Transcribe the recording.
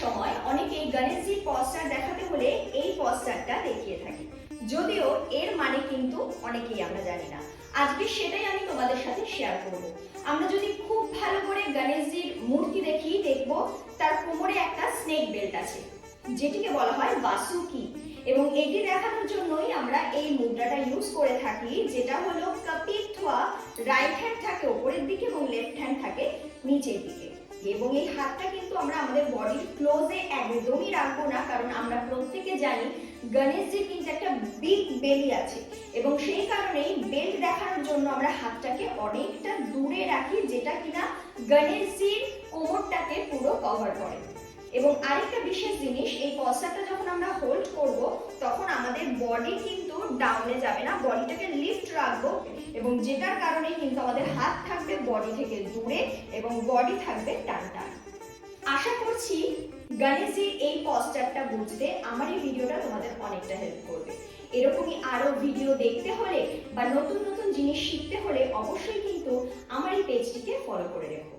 সময় অনেকেই গণেশজির পস্টার দেখাতে হলে এই পস্টারটা দেখিয়ে থাকে। যদিও এর মানে কিন্তু অনেকেই আমরা জানি না। আজকে সেটাই আমি তোমাদের সাথে শেয়ার করব। আমরা যদি খুব ভালো করে গণেশজির মূর্তি দেখি, দেখব, তার কোমরে একটা স্নেক বেল্ট আছে, যেটিকে বলা হয় বাসুকি। এবং এটি দেখানোর জন্যই আমরা এই মুদ্রাটা ইউজ করে থাকি, যেটা হলো কপিত্বা রাইট হ্যান্ড থাকে ওপরের দিকে এবং লেফট হ্যান্ড থাকে নিচের দিকে। এবং এই হাতটা কিন্তু আমরা আমাদের বডির ক্লোজে একদমই রাখব না, কারণ আমরা প্রত্যেকে জানি গণেশজির কিন্তু একটা বিগ বেলি আছে। এবং সেই কারণেই বেল্ট দেখানোর জন্য আমরা হাতটাকে অনেকটা দূরে রাখি, যেটা কিনা গণেশজির কোমরটাকে পুরো কভার করে। এবং আরেকটা বিশেষ জিনিস, এই পস্টারটা যখন আমরা হোল্ড করব, তখন আমাদের বডি কিন্তু ডাউনে যাবে না রাখব এবং যেটার কারণে কিন্তু আমাদের হাত থাকবে বডি থেকে দূরে এবং বডি থাকবে টান টান। আশা করছি গণেশজির এই পস্টারটা বুঝতে আমার এই ভিডিওটা তোমাদের অনেকটা হেল্প করবে। এরকমই আরও ভিডিও দেখতে হলে বা নতুন নতুন জিনিস শিখতে হলে অবশ্যই কিন্তু আমার এই পেজটিকে ফলো করে রেখো।